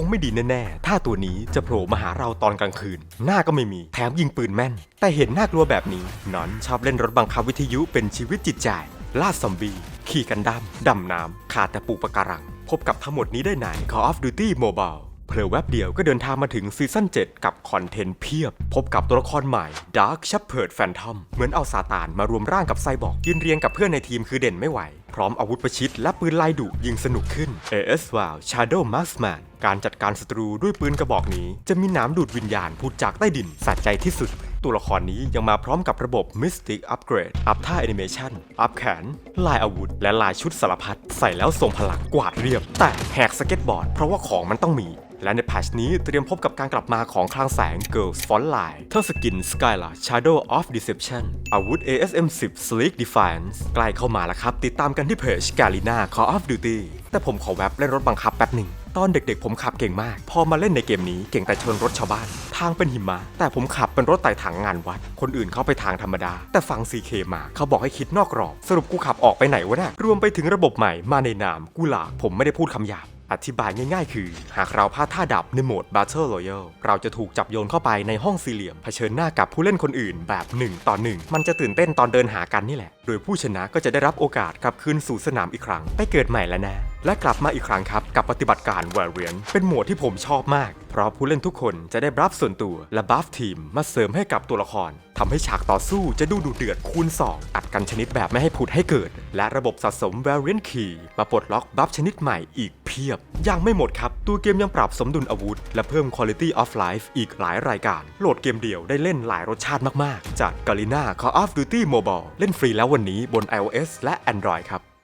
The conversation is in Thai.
งไม่ดีแน่ๆ ถ้าตัวนี้จะโผล่มาหาเราตอนกลางคืน หน้าก็ไม่มี แถมยิงปืนแม่น แต่เห็นน่ากลัวแบบนี้นอนชอบเล่นรถบังคับวิทยุเป็นชีวิตจิตใจล่าซอมบี้ ขี่กันดั้มดำน้ำ ขาดแต่ปูปะการัง พบกับทั้งหมดนี้ได้ใน Call of Duty Mobile เผลอแวบเดียวก็เดินทางมาถึงซีซั่น7 กับคอนเทนต์เพียบ พบกับตัวละครใหม่ Dark Shepherd Phantom เหมือนเอาซาตานมารวมร่างกับไซบอร์กยืนเรียงกับเพื่อนในทีมคือเด่นไม่ไหว พร้อมอาวุธประชิดและปืนลายดุยิงสนุกขึ้น AS w o w Shadow Marksman การจัดการศัตรูด้วยปืนกระบอกนี้จะมีหน้ำดูดวิญญาณพูดจากใต้ดินสะใจที่สุด ตัวละครนี้ยังมาพร้อมกับระบบ Mystic Upgrade อัพท่าแอนิเมชันอัพแขน ลายอาวุธ และลายชุดสารพัดใส่แล้วทรงพลังกวาดเรียบ แต่แหกสเก็ตบอร์ดเพราะว่าของมันต้องมี และในแพทชนี้เตรียมพบกับการกลับมาของคลางแสง Girls f o n t Line เทอร์สกิน Skylar Shadow of Deception อาวุธ ASM 10 Sleek Defiance ใกล้เข้ามาแล้วครับ ติดตามกันที่เพจ Galina Call of Duty แต่ผมขอแวบเล่นรถบังคับแป๊บหนึ่งตอนเด็กๆ ผมขับเก่งมาก พอมาเล่นในเกมนี้เก่งแต่ชนรถชาวบ้าน ทางเป็นหิมะ แต่ผมขับเป็นรถไต่ถังงานวัด คนอื่นเขาไปทางธรรมดา แต่ฟัง CK มาเขาบอกให้คิดนอกกรอบ สรุปกูขับออกไปไหนวะน่ะรวมไปถึงระบบใหม่มาในนามกุหลาผมไม่ได้พูดคำหยาบ อธิบายง่ายๆ คือ หากเราพลาดท่าดับในโหมด Battle Royale เราจะถูกจับโยนเข้าไปในห้องสี่เหลี่ยมเผชิญหน้ากับผู้เล่นคนอื่นแบบ 1 ต่อ 1 มันจะตื่นเต้นตอนเดินหากันนี่แหละ โดยผู้ชนะก็จะได้รับโอกาสกลับคืนสู่สนามอีกครั้ง ไปเกิดใหม่แล้วนะ และกลับมาอีกครั้งครับ กับปฏิบัติการ Variant เป็นโหมดที่ผมชอบมาก เพราะผู้เล่นทุกคนจะได้บัฟส่วนตัวและบัฟทีมมาเสริมให้กับตัวละครทำให้ฉากต่อสู้จะดูดุเดือดคูณ 2 อัดกันชนิดแบบไม่ให้ผุดให้เกิด และระบบสะสม Variant Key มาปลดล็อกบัฟชนิดใหม่อีก พียบ ยังไม่หมดครับ ตัวเกมยังปรับสมดุลอาวุธ และเพิ่ม Quality of Life อีกหลายรายการ โหลดเกมเดียวได้เล่นหลายรสชาติมาก ๆ จาก g a l i n a Call of Duty Mobile เล่นฟรีแล้ววันนี้บน iOS และ Android ครับ